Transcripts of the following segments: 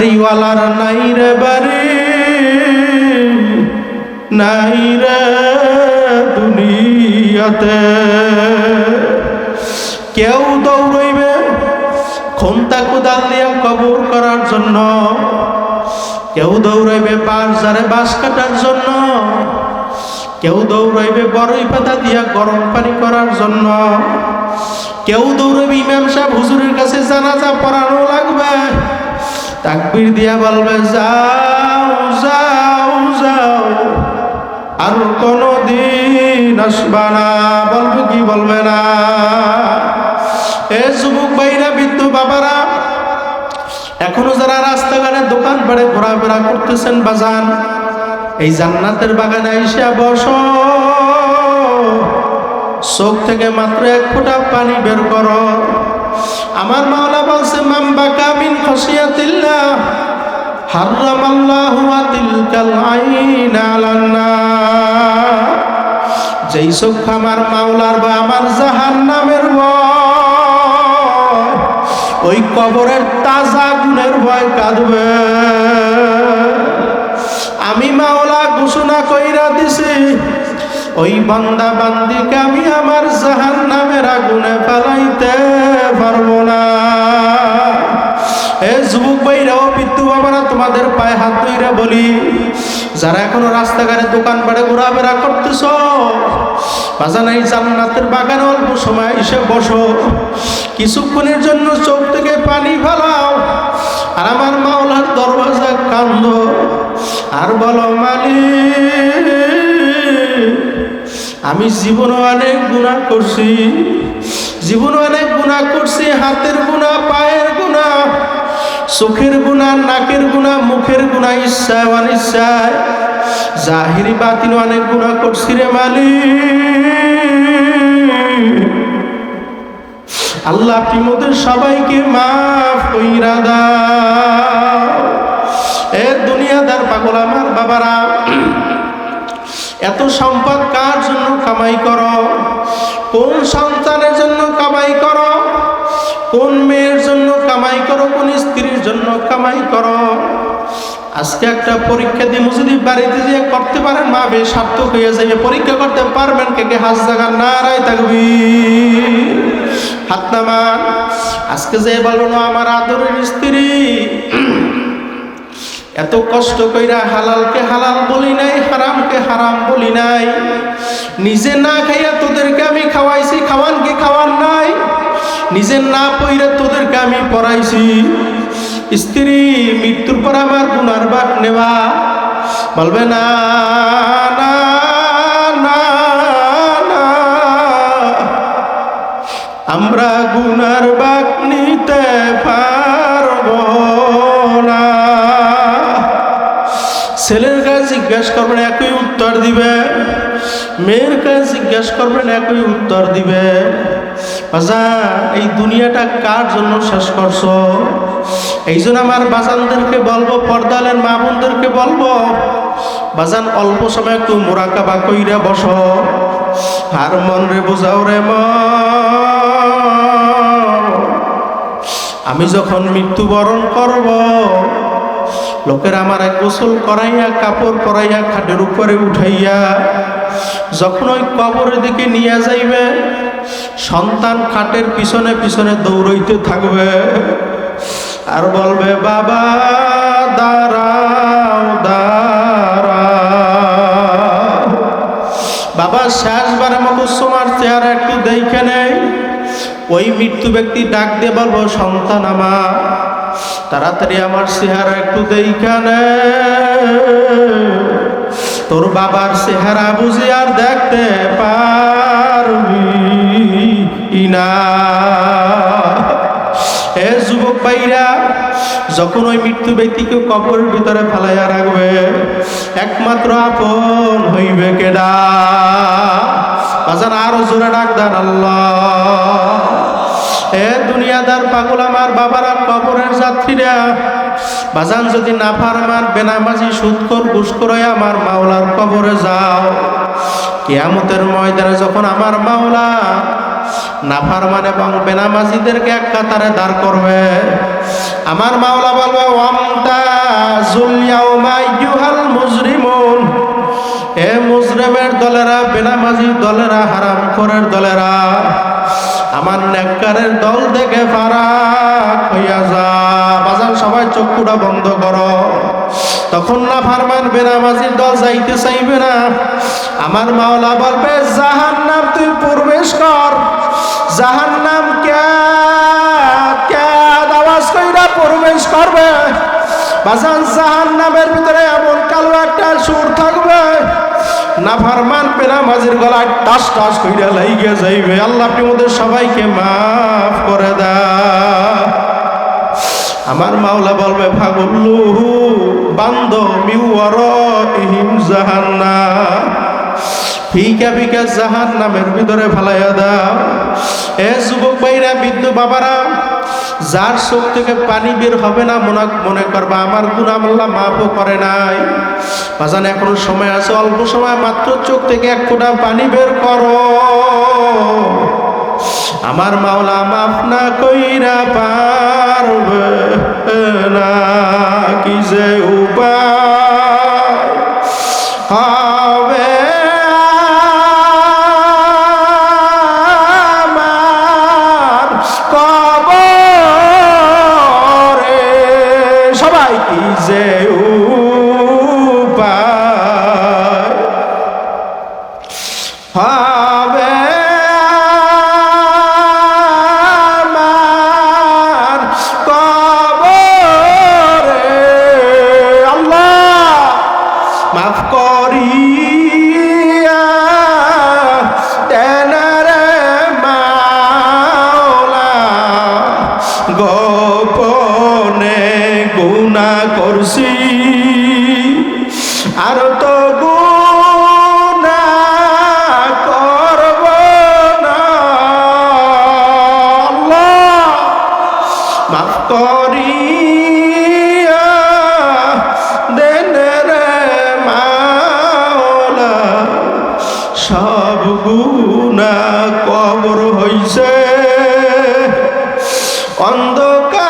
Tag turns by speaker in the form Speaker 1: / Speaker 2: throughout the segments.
Speaker 1: বাড়িওয়ালার নাই রে বাড়ি, নাই রে দুনিয়াতে। কেউ দৌড়ইবে খন্তা কোদাল দিয়া কবর করার জন্য। কেউ দৌড়াইবে বাঁশ যারে বাঁশ কাটার জন্য। কেউ দৌড়াইবে বড়ই পাতা দিয়া গরম পানি করার জন্য। কেউ দৌড়াইবে ইমাম সাহেব হুজুরের কাছে জানাজা পড়ানো লাগবে। তাকবির দিয়া বলবে যাও যাও যাও, আর কোনো দিন আসবা না। বলবে কি বলবে না? এ যুবক ভাইরা, বৃদ্ধ বাবারা, এখনও যারা রাস্তাঘাটে দোকান পাড়ে ঘোরাফেরা করতেছেন বাজান এই জান্নাতের বাগানে এসে বস। চোখ থেকে মাত্র এক ফোঁটা পানি বের করো। আমার মাওলা বলছে কামিন খসিয়াতিল্লাহ হারামাল্লাহু তিলকাল আইন আলান্না যেই চোখ আমার মাওলার বা আমার জাহান্নামের ভয়, ওই কবরের তাজা গুণের ভয় কাঁদবে। আমি মাওলা ঘোষণা কইরা দিছি, ওই বান্দা বান্দিকে আমি আমার জাহান নামের আগুনে ফেলাইতে পারব না। এ যুবক ভাইরাও বিদ্যু বাবারা, তোমাদের পায়ে হাত ধইরা বলি, যারা এখনও রাস্তাঘাটে দোকান পাড়ে ঘোরাফেরা করতেছ বাজান এই জান্নাতের বাগানে অল্প সময় এসে বসো। কিছুক্ষণের জন্য চোখ থেকে পানি ফেলাও, আর আমার মাওলার দরওয়াজা কান্দ আর বলো, মালিক, আমি জীবনে অনেক গুণা করছি, জীবনে অনেক গুণা করছি, হাতের গুণা পায়ের চোখের গুণা, নাকের গুণা, মুখের গুণা ইচ্ছায় অনিচ্ছায় জাহিরি, বাতিল, অনেক গুণা করছি রে মালিক। আল্লাহ আপনি সবাইকে মাফ কইরা দাও। এ দুনিয়াদার পাগল আমার বাবারা, এত সম্পদ কার জন্য কামাই করো? কোন সন্তানের জন্য কামাই করো? কোন মেয়ের জন্য কামাই করো, কোন স্ত্রীর জন্য কামাই করো? আজকে একটা পরীক্ষা দিয়ে যদি বাড়িতে যে করতে পারেন, মা বেশ সার্থক হয়ে যাবে। পরীক্ষা করতে পারবেন কে কে? হাজ জায়গা নারায় থাকবি হাত নামান। আজকে যে বলব না, আমার আদরের স্ত্রী। এত কষ্ট কইরা হালালকে হালাল বলি নাই, হারামকে হারাম বলি নাই। নিজে না খাইয়া তোদেরকে আমি খাওয়াইছি, খাওয়ান কি খাওয়ান নাই নিজে না পইরা তোদেরকে আমি পড়াইছি। স্ত্রী, মৃত্যুর পর আমার গুনার বাক নেবা বলবে না না, আমরা গুনার বাক নিতে পারব না। ছেলের কাছে জিজ্ঞাসা করবেন, একই উত্তর দিবে। মেয়ের কাছে জিজ্ঞাসা করবেন, একই উত্তর দিবে। বাজা, এই দুনিয়াটা কার জন্য শেষ করছ? এই জন্য আমার বাজানদেরকে বলব, পর্দালের মা বোনদেরকে বলব, বাজান অল্প সময় একটু মোরাকাবা কইরা বসো। আর মন রে বোঝাও রে আমি যখন মৃত্যুবরণ করব, লোকের আমার এক গোসল করাইয়া, কাপড় পরাইয়া, খাটের উপরে উঠাইয়া, যখন ওই কবরের দিকে নিয়ে যাইবে সন্তান খাটের পিছনে পিছনে দৌড়াইতে থাকবে। আর বলবে, বাবা, দাঁড়াও দাঁড়াও। বাবা, শেষবারের মতো সোমার চেহারা একটু দেখে নেই। ওই মৃত্যু ব্যক্তি ডাক দিয়ে বলব, সন্তান আমার, তাড়াতাড়ি আমার চেহারা একটু দেখানে তোর বাবার চেহারা বুঝি আর দেখতে পারবি না। এ যুবক ভাইরা, যখন ওই মৃত্যু ব্যক্তিকে কবরের ভিতরে ফেলাইয়া রাখবে, একমাত্র আপন হইবে কেডা? বাজার আরও জোরে ডাক দেন আল্লাহ। এ দুনিয়াদার পাগল আমার বাবারা কবরের যাত্রীরা বাজান যদি না ফারমান, বেনামাজি সুৎকর ঘুষকর আমার মাওলার কবরে যাও। কিয়ামতের ময়দানে যখন আমার মাওলা নাফার মানে এবং বেনামাজিদেরকে এক কাতারে দাঁড় করবে, আমার মাওলা বলবে, ওয়ামতা জুলিয়াউমা ইউহাল মুজরিমুন। এ মুজরিমের দলেরা, বেনামাজির দলেরা হারাম খোরের দলেরা আমার নেককারের দল থেকে ফারাক হইয়া যা। বাজার সবাই চক্ষুটা বন্ধ করো। তখন না ফারমান বেনামাজির দল যাইতে চাইবে না। আমার মাওলা বলবে জাহান নাম তুই প্রবেশ কর। জাহান নাম আওয়াজ কইরা প্রবেশ করবে। বাজান জাহান নামের ভিতরে এমন কালো একটা সুর থাকবে। না ফারমান পেনা মাঝির গলায় টাস টাস কইরা লাইগে যাইবে। আল্লাহ আপনি ওদের সবাইকে মাফ করে দা। আমার মাওলা বলবে, ফাগুল্লু বান্দ মিউয়ার ইহিম জাহান্না ফিকা ফিকা জাহান নামের ভিতরে ফালাইয়া দাও। এ যুবক ভাইরা, বৃদ্ধ বাবারা যার চোখ থেকে পানি বের হবে না, মনে মনে করবা, আমার গুণামল্লা মাফও করে নাই। বাজান, এখনও সময় আছে, অল্প সময় মাত্র চোখ থেকে এক ফোঁটা পানি বের করো। আমার মাওলা মাফ না কইরা পারবে না, কি যে উপায়। সবাই কি যে অন্ধকার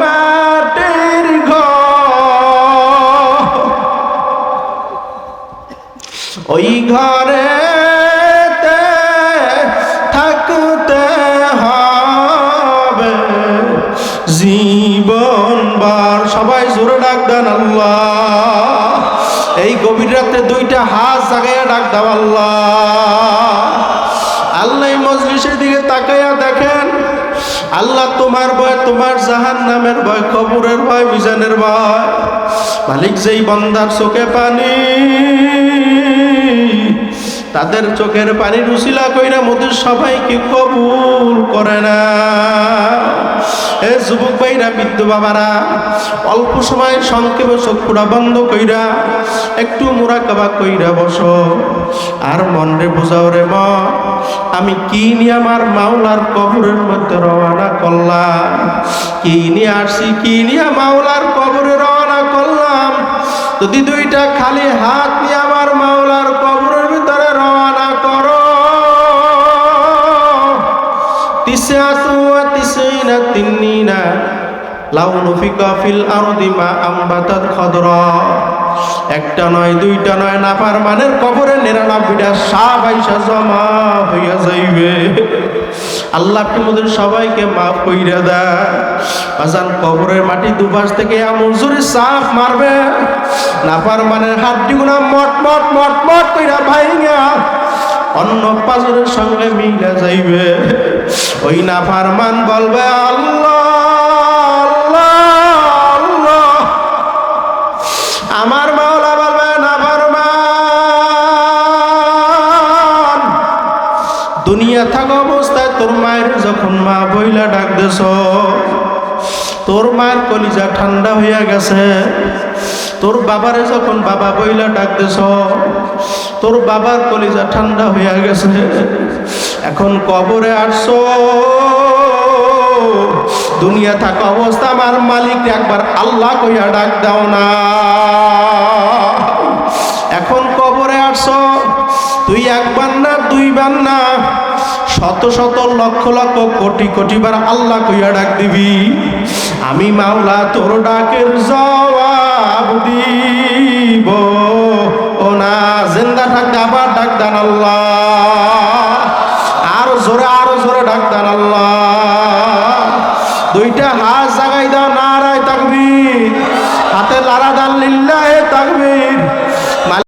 Speaker 1: মাটির ঘর। ওই ঘরে থাকতে হবে জীবন বার সবাই জোরে ডাক দেন আল্লাহ। এই গভীর রাতে দুইটা হাত জাগাইয়া ডাক দাও আল্লাহ মজলিসের দিকে তাকাইয়া দেখেন, আল্লাহ তোমার ভয়, তোমার জাহান নামের ভয়, কবরের ভয় বিজানের ভয়। মালিক যেই বন্দার চোখে পানি তাদের চোখের পানি রুচিলা কইরা মোদের সবাইকে কবুল করে না। এ যুবক ভাইরা, বৃদ্ধ বাবারা, অল্প সময় সংক্ষেপে চক্ষুরা বন্ধ কইরা, একটু মোরাকাবা কইরা বসো। আর মন রে বুঝাও রে মন, আমি কি নিয়ে আমার মাওলার কবরের মধ্যে রওনা করলাম? কি নিয়ে আসছি, কি নিয়ে মাওলার কবরে রওনা করলাম? যদি দুইটা খালি হাত নিয়ে লাউ নুফিকা ফিল আরদি মা আম্বাতাত খদরা একটা নয়, দুইটা নয়, নাফার মানের কবরে নিরানব্বইটা সাপ আইসা জমা হইয়া যাইবে। আল্লাহ তোমাদের সবাইকে মাফ কইরা দেয় বাজান কবরের মাটি দুপাশ থেকে এমন জোরে সাপ মারবে। নাফার মানের হাড্ডিগুনা মট মট মট মট কইরা ভাইঙ্গা। অন্য পাজরের সঙ্গে মিলে যাইবে। ওই নাফার মান বলবে, আল্লাহ আমার মাওলা বলবে নাফার মান দুনিয়া থাকা অবস্থায় তোর মায়ের যখন মা বইলা ডাক দেছ, তোর মায়ের কলিজা ঠান্ডা হইয়া গেছে। তোর বাবারে যখন বাবা বইলা ডাক দেছ তোর বাবার কলিজা ঠান্ডা হইয়া গেছে। এখন কবরে আসছো। দুনিয়া থাকা অবস্থা আমার মালিক, একবার আল্লাহ কইয়া ডাক দাও না। এখন কবরে আসছো। তুই একবার না দুই দুইবার না, শত শত লক্ষ লক্ষ কোটি কোটি বার আল্লাহ কইয়া ডাক দিবি। আমি মাওলা তোর ডাকের জবাব ডাক আল্লাহ